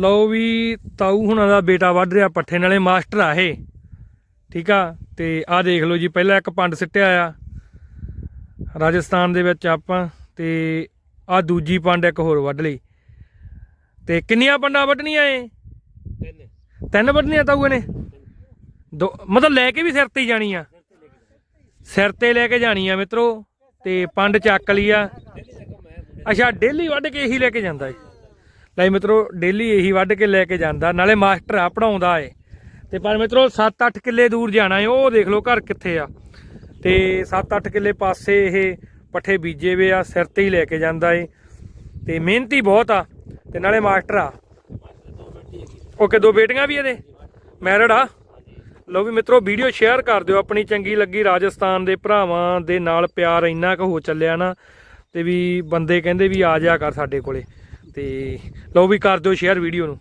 ਲਓ ਵੀ ਤਾਊ ਹੁਣਾਂ ਦਾ ਬੇਟਾ ਵੱਢ ਰਿਹਾ, ਪੱਠੇ ਨਾਲੇ ਮਾਸਟਰ ਆ ਇਹ। ਠੀਕ ਆ? ਤੇ ਆਹ ਦੇਖ ਲਓ ਜੀ, ਪਹਿਲਾਂ ਇੱਕ ਪੰਡ ਸਿੱਟਿਆ ਆ। ਰਾਜਸਥਾਨ ਦੇ ਵਿੱਚ ਆਪਾਂ, ਤੇ ਆਹ ਦੂਜੀ ਪੰਡ ਇੱਕ ਹੋਰ ਵੱਢ ਲਈ। ਤੇ ਕਿੰਨੀਆਂ ਪੰਡਾਂ ਵੱਢਣੀਆਂ ਏ ਤਿੰਨ। ਤਿੰਨ ਵੱਢਣੀਆਂ ਤਾਊ ਨੇ ਦੋ, ਮਤਲਬ ਲੈ ਕੇ ਵੀ ਸਿਰ ਤੇ ਹੀ ਜਾਣੀ ਆ ਸਿਰ ਤੇ ਲੈ ਕੇ ਜਾਣੀ ਆ ਮਿੱਤਰੋ, ਤੇ ਪੰਡ ਚੱਕ ਲਈ ਆ। ਅੱਛਾ, ਡੇਲੀ ਵੱਢ ਕੇ ਇਹੀ ਲੈ ਕੇ ਜਾਂਦਾ ਏ। ਲੈ ਮਿੱਤਰੋ ਡੇਲੀ ਇਹੀ ਵੱਢ ਕੇ ਲੈ ਕੇ ਜਾਂਦਾ, ਨਾਲੇ ਮਾਸਟਰ ਆ ਪੜਾਉਂਦਾ ਏ। ਤੇ ਪਰ ਮਿੱਤਰੋ 7-8 ਕਿੱਲੇ ਦੂਰ ਜਾਣਾ ਏ, ਉਹ ਦੇਖ ਲਓ ਘਰ ਕਿੱਥੇ ਆ। ਤੇ 7-8 ਕਿੱਲੇ ਪਾਸੇ ਇਹ ਪੱਠੇ ਬੀਜੇ ਵੇ ਆ, ਸਿਰ ਤੇ ਹੀ ਲੈ ਕੇ ਜਾਂਦਾ ਏ। ਤੇ ਮਿਹਨਤੀ ਬਹੁਤ ਆ। ਤੇ ਨਾਲੇ ਮਾਸਟਰ ਆ। ਓਕੇ, ਦੋ ਬੇਟੀਆਂ ਵੀ ਇਹਦੇ? ਮੈਰਿਡ ਆ? ਲਓ ਵੀ ਮਿੱਤਰੋ ਵੀਡੀਓ ਸ਼ੇਅਰ ਕਰ ਦਿਓ। ਆਪਣੀ ਚੰਗੀ ਲੱਗੀ ਰਾਜਸਥਾਨ ਦੇ ਭਰਾਵਾਂ ਦੇ ਨਾਲ ਪਿਆਰ ਇੰਨਾ ਕੁ ਹੋ ਚੱਲਿਆ ਨਾ, ਤੇ ਵੀ ਬੰਦੇ ਕਹਿੰਦੇ ਵੀ ਆ ਜਾ ਕਰ ਸਾਡੇ ਕੋਲੇ। ਤੇ ਲਓ ਵੀ ਕਰ ਦਿਓ ਸ਼ੇਅਰ ਵੀਡੀਓ ਨੂੰ।